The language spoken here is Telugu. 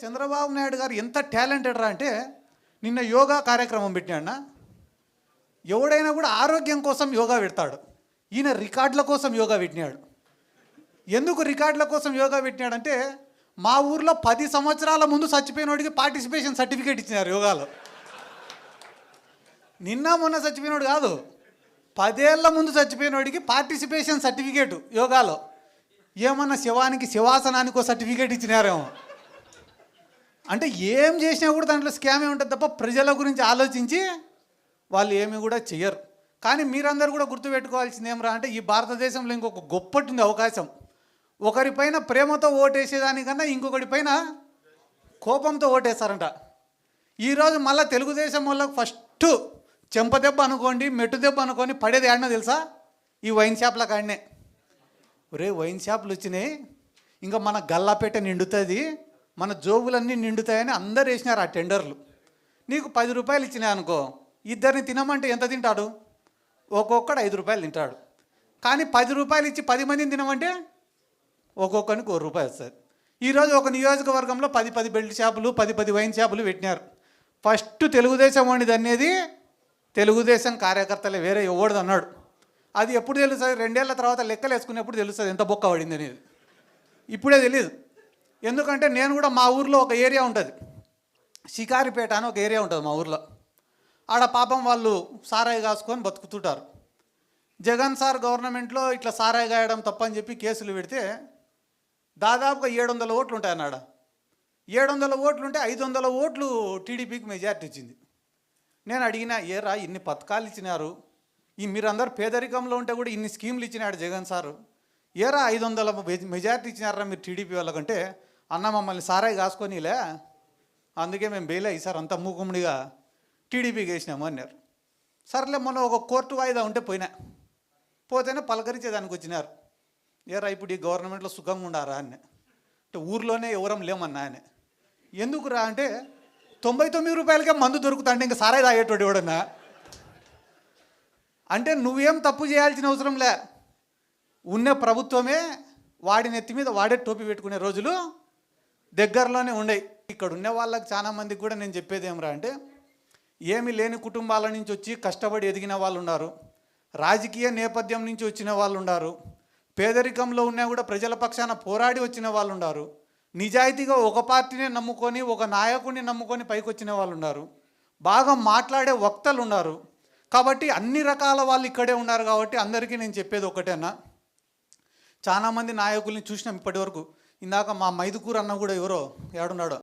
చంద్రబాబు నాయుడు గారు ఎంత టాలెంటెడ్ రా అంటే నిన్న యోగా కార్యక్రమం పెట్టినా ఎవడైనా కూడా ఆరోగ్యం కోసం యోగా పెడతాడు. ఈయన రికార్డుల కోసం యోగా పెట్టినాడు. ఎందుకు రికార్డుల కోసం యోగా పెట్టినాడంటే మా ఊర్లో పది సంవత్సరాల ముందు చచ్చిపోయినోడికి పార్టిసిపేషన్ సర్టిఫికేట్ ఇచ్చినారు యోగాలో. నిన్న మొన్న చచ్చిపోయినోడు కాదు పదేళ్ళ ముందు చచ్చిపోయినోడికి పార్టిసిపేషన్ సర్టిఫికేట్ యోగాలో. ఏమన్నా శివానికి శివాసనానికో సర్టిఫికేట్ ఇచ్చినారేమో. అంటే ఏం చేసినా కూడా దాంట్లో స్కామే ఉంటుంది తప్ప ప్రజల గురించి ఆలోచించి వాళ్ళు ఏమి కూడా చెయ్యరు. కానీ మీరందరూ కూడా గుర్తుపెట్టుకోవాల్సింది ఏమరా అంటే ఈ భారతదేశంలో ఇంకొక గొప్పటి ఉంది అవకాశం. ఒకరిపైన ప్రేమతో ఓటేసేదానికన్నా ఇంకొకటి పైన కోపంతో ఓటేస్తారంట. ఈరోజు మళ్ళీ తెలుగుదేశం వాళ్ళకి ఫస్ట్ చెంపదెబ్బ అనుకోండి మెట్టు దెబ్బ అనుకోని పడేది ఆడినా తెలుసా? ఈ వైన్ షాప్ల కాడనే. ఒరే వైన్ షాపులు వచ్చినాయి. ఇంకా మన గల్లాపేట నిండుతుంది. మన జోబులన్నీ నిండుతాయని అందరు వేసినారు ఆ టెండర్లు. నీకు పది రూపాయలు ఇచ్చినాయి అనుకో ఇద్దరిని తినమంటే ఎంత తింటాడు? ఒక్కొక్కడు ఐదు రూపాయలు తింటాడు. కానీ పది రూపాయలు ఇచ్చి పది మందిని తినమంటే ఒక్కొక్కరికి ఒక రూపాయి వస్తుంది. ఈరోజు ఒక నియోజకవర్గంలో పది పది బెల్ట్ షాపులు పది పది వైన్ షాపులు పెట్టినారు. ఫస్ట్ తెలుగుదేశం వండిది అనేది తెలుగుదేశం కార్యకర్తలే వేరే ఎవడది అన్నాడు. అది ఎప్పుడు తెలుస్తుంది? రెండేళ్ళ తర్వాత లెక్కలు వేసుకునేప్పుడు తెలుస్తుంది ఎంత బొక్క పడింది అనేది. ఇప్పుడే తెలియదు ఎందుకంటే నేను కూడా మా ఊర్లో ఒక ఏరియా ఉంటుంది. షికారిపేట అని ఒక ఏరియా ఉంటుంది మా ఊర్లో. ఆడ పాపం వాళ్ళు సారాయి కాసుకొని బతుకుతుంటారు. జగన్ సార్ గవర్నమెంట్లో ఇట్లా సారాయి గాయడం తప్పని చెప్పి కేసులు పెడితే దాదాపుగా ఏడు వందల ఓట్లు ఉంటాయి అన్నాడ ఏడు వందల ఓట్లు ఉంటే ఐదు వందల ఓట్లు టీడీపీకి మెజార్టీ ఇచ్చింది. నేను అడిగిన ఏరా ఇన్ని పథకాలు ఇచ్చినారు? ఈ మీరందరూ పేదరికంలో ఉంటే కూడా ఇన్ని స్కీమ్లు ఇచ్చినాడు జగన్ సారు. ఏరా ఐదు వందల మెజార్టీ ఇచ్చినారా మీరు టీడీపీ వాళ్ళకంటే? అన్న మమ్మల్ని సారాయి కాసుకొనిలే. అందుకే మేము బెయిల్ ఈసారి అంతా మూకుముడిగా టీడీపీకి వేసినాము అన్నారు. సర్లే మొన్న ఒక కోర్టు వాయిదా ఉంటే పోయినా. పోతేనే పలకరించేదానికి వచ్చినారు. ఏరా ఇప్పుడు ఈ గవర్నమెంట్లో సుఖంగా ఉండారా అని అంటే ఊర్లోనే ఎవరం లేమన్నా అని ఎందుకురా అంటే తొంభై తొమ్మిది రూపాయలకే మందు దొరుకుతాండి ఇంకా సారాయి తాగేటోడు ఎవడన్నా? అంటే నువ్వేం తప్పు చేయాల్సిన అవసరం లే. ఉన్న ప్రభుత్వమే వాడి నెత్తి మీద వాడే టోపీ పెట్టుకునే రోజులు దగ్గరలోనే ఉండేవి ఇక్కడ ఉన్న వాళ్ళకి చాలా మందికి కూడా నేను చెప్పేది ఏమరా అంటే ఏమి లేని కుటుంబాల నుంచి వచ్చి కష్టపడి ఎదిగిన వాళ్ళు ఉన్నారు. రాజకీయ నేపథ్యం నుంచి వచ్చిన వాళ్ళు ఉన్నారు. పేదరికంలో ఉన్నా కూడా ప్రజల పక్షాన పోరాడి వచ్చిన వాళ్ళు ఉన్నారు. నిజాయితీగా ఒక పార్టీనే నమ్ముకొని ఒక నాయకుడిని నమ్ముకొని పైకి వచ్చిన వాళ్ళు ఉన్నారు. బాగా మాట్లాడే వక్తలు ఉన్నారు. కాబట్టి అన్ని రకాల వాళ్ళు ఇక్కడే ఉన్నారు కాబట్టి అందరికీ నేను చెప్పేది ఒకటేనా? చాలామంది నాయకుల్ని చూసినాం ఇప్పటివరకు. ఇందాక మా మైదుకూరు అన్న కూడా ఎవరో ఏడున్నాడు.